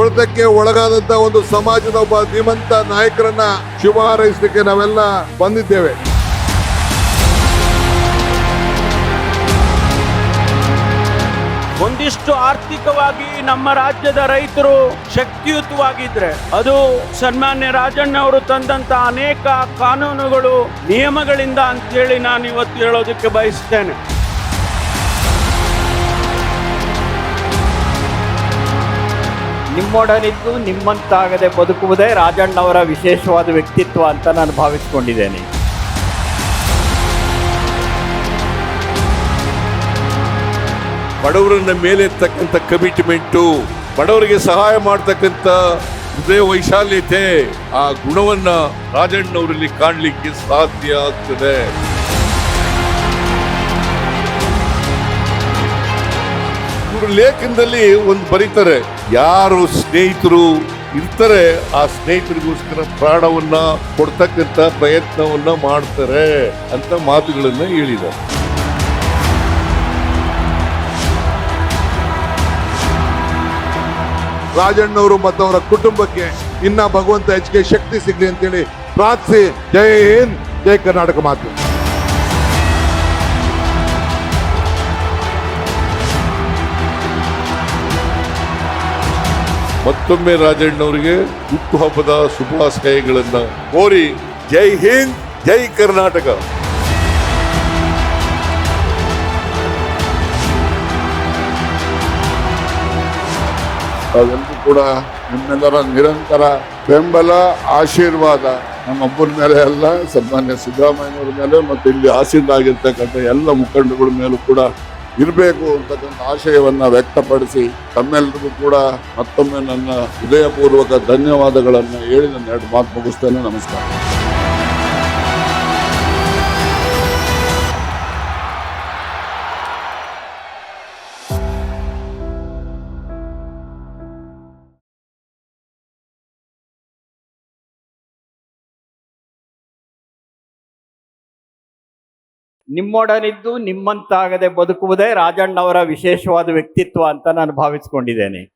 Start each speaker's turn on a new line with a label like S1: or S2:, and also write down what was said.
S1: ಆಘಾತಕ್ಕೆ ಒಳಗಾದಂತ ಒಂದು ಸಮಾಜದ ಒಬ್ಬ ಧೀಮಂತ ನಾಯಕರನ್ನ ಶುಭ ಹಾರೈಸಲಿಕ್ಕೆ ನಾವೆಲ್ಲ ಬಂದಿದ್ದೇವೆ.
S2: ಒಂದಿಷ್ಟು ಆರ್ಥಿಕವಾಗಿ ನಮ್ಮ ರಾಜ್ಯದ ರೈತರು ಶಕ್ತಿಯುತವಾಗಿದ್ರೆ ಅದು ಸನ್ಮಾನ್ಯ ರಾಜಣ್ಣ ಅವರು ತಂದಂತ ಅನೇಕ ಕಾನೂನುಗಳು, ನಿಯಮಗಳಿಂದ ಅಂತೇಳಿ ನಾನು ಇವತ್ತು ಹೇಳೋದಕ್ಕೆ ಬಯಸ್ತೇನೆ.
S3: ನಿಮ್ಮೊಡನಿದ್ದು ನಿಮ್ಮಂತಾಗದೆ ಬದುಕುವುದೇ ರಾಜಣ್ಣವರ ವಿಶೇಷವಾದ ವ್ಯಕ್ತಿತ್ವ ಅಂತ ನಾನು ಭಾವಿಸ್ಕೊಂಡಿದ್ದೇನೆ.
S1: ಬಡವರನ್ನ ಮೇಲೆ ಇರ್ತಕ್ಕಂಥ ಕಮಿಟ್ಮೆಂಟು ಬಡವರಿಗೆ ಸಹಾಯ ಮಾಡ್ತಕ್ಕಂಥ ಹೃದಯ ವೈಶಾಲ್ಯತೆ, ಆ ಗುಣವನ್ನ ರಾಜಣ್ಣವರಲ್ಲಿ ಕಾಣಲಿಕ್ಕೆ ಸಾಧ್ಯ ಆಗ್ತದೆ. ಇವರು ಲೇಖನದಲ್ಲಿ ಒಂದು ಬರೀತಾರೆ ಯಾರು ಸ್ನೇಹಿತರು ಇರ್ತಾರೆ, ಆ ಸ್ನೇಹಿತರಿಗೋಸ್ಕರ ಪ್ರಾಣವನ್ನ ಕೊಡ್ತಕ್ಕಂಥ ಪ್ರಯತ್ನವನ್ನ ಮಾಡ್ತಾರೆ ಅಂತ ಮಾತುಗಳನ್ನ ಹೇಳಿದ್ದಾರೆ. ರಾಜಣ್ಣವರು ಮತ್ತು ಅವರ ಕುಟುಂಬಕ್ಕೆ ಇನ್ನ ಭಗವಂತ ಹೆಚ್ಚಿಗೆ ಶಕ್ತಿ ಸಿಗಲಿ ಅಂತೇಳಿ ಪ್ರಾರ್ಥಿಸಿ. ಜೈ ಹಿಂದ್, ಜೈ ಕರ್ನಾಟಕ ಮಾತು. ಮತ್ತೊಮ್ಮೆ ರಾಜಣ್ಣವರಿಗೆ ಹುಟ್ಟುಹಬ್ಬದ ಶುಭಾಶಯಗಳನ್ನ ಕೋರಿ ಜೈ ಹಿಂದ್, ಜೈ ಕರ್ನಾಟಕ.
S4: ಅದೆಲ್ಲರೂ ಕೂಡ ನಿಮ್ಮೆಲ್ಲರ ನಿರಂತರ ಬೆಂಬಲ, ಆಶೀರ್ವಾದ ನಮ್ಮೊಬ್ಬರ ಮೇಲೆ ಅಲ್ಲ ಸನ್ಮಾನ್ಯ ಸಿದ್ದರಾಮಯ್ಯನವ್ರ ಮೇಲೆ ಮತ್ತು ಇಲ್ಲಿ ಆಸೀನರಾಗಿರ್ತಕ್ಕಂಥ ಎಲ್ಲ ಮುಖಂಡಗಳ ಮೇಲೂ ಕೂಡ ಇರಬೇಕು ಅಂತಕ್ಕಂಥ ಆಶಯವನ್ನು ವ್ಯಕ್ತಪಡಿಸಿ ತಮ್ಮೆಲ್ಲರಿಗೂ ಕೂಡ ಮತ್ತೊಮ್ಮೆ ನನ್ನ ಹೃದಯಪೂರ್ವಕ ಧನ್ಯವಾದಗಳನ್ನು ಹೇಳಿ ನನ್ನ ಎರಡು ಮಾತು ಮುಗಿಸ್ತೇನೆ. ನಮಸ್ಕಾರ.
S3: ನಿಮ್ಮೊಡನಿದ್ದು ನಿಮ್ಮಂತಾಗದೆ ಬದುಕುವುದೇ ರಾಜಣ್ಣವರ ವಿಶೇಷವಾದ ವ್ಯಕ್ತಿತ್ವ ಅಂತ ನಾನು ಭಾವಿಸ್ಕೊಂಡಿದ್ದೇನೆ.